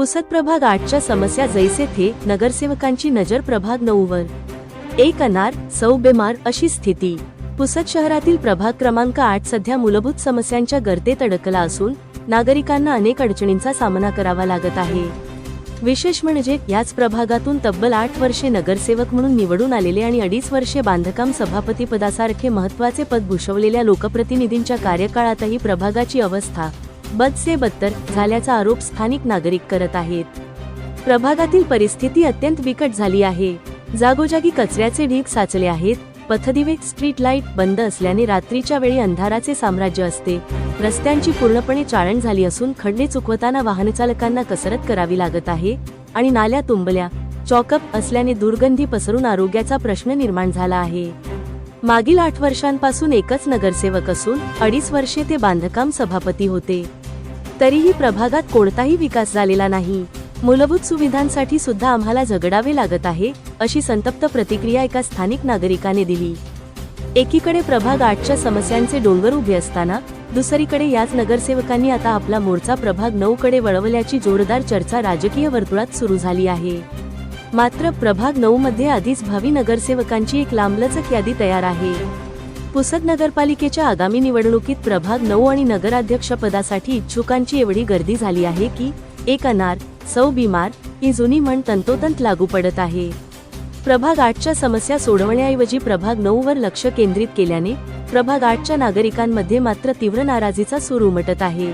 पुसद प्रभाग आठच्या समस्या जैसे थे नगरसेवकांची नजर प्रभाग नऊवर. एक अनार सौ बेमार अशी स्थिती. पुसद शहरातील प्रभाग क्रमांक आठ सध्या मूलभूत समस्यांच्या गर्तेत अडकला असून नागरिकांना अनेक अडचणींचा सामना करावा लागत आहे. विशेष म्हणजे याच प्रभागातून तब्बल आठ वर्षे नगरसेवक म्हणून निवडून आलेले आणि अडीच वर्षे बांधकाम सभापती पदासारखे महत्त्वाचे पद भूषवलेल्या लोकप्रतिनिधींच्या कार्यकाळातही प्रभागाची अवस्था बदसे बत्तर झाल्याचा आरोप स्थानिक नागरिक करत आहेत. प्रभागातील परिस्थिती अत्यंत बिकट झाली आहे. जागोजागी कचऱ्याचे ढीग साचले आहेत. पथदिवे स्ट्रीट लाइट बंद असल्याने रात्रीच्या वेळी अंधाराचे साम्राज्य असते. रस्त्यांची पूर्णपणे चाळण झाली असून खड्डे चुकवताना वाहनचालकांना कसरत करावी लागत आहे आणि नाल्या तुंबल्या. चॉकअप असल्याने दुर्गंधी पसरून आरोग्याचा प्रश्न निर्माण झाला आहे. मागील आठ वर्षांपासून एकच नगरसेवक असून अडीच वर्षे ते बांधकाम सभापती होते. तरीही प्रभागात कोणताही विकास झालेला नाही. मूलभूत सुविधांसाठी सुद्धा आम्हाला झगडावे लागत आहे अशी संतप्त प्रतिक्रिया एका स्थानिक नागरिकाने दिली. एकीकडे प्रभाग आठच्या समस्यांचे डोंगर उभे असताना दुसरीकडे याच नगरसेवकांनी आता आपला मोर्चा प्रभाग नऊ कडे वळवल्याची जोरदार चर्चा राजकीय वर्तुळात सुरू झाली आहे. मात्र प्रभाग नऊ मध्ये आधीच भावी नगरसेवकांची एक लांबलचक यादी तयार आहे. पुसद नगरपालिकेच्या आगामी निवडणुकीत प्रभाग नऊ आणि नगराध्यक्ष पदासाठी इच्छुकांची एवढी गर्दी झाली आहे की एक अनार सौ बिमार ही जुनी म्हण तंतोतंत लागू पडत आहे. प्रभाग आठच्या समस्या सोडवण्याऐवजी प्रभाग नऊ वर लक्ष केंद्रित केल्याने प्रभाग आठच्या नागरिकांमध्ये मात्र तीव्र नाराजीचा सूर उमटत आहे.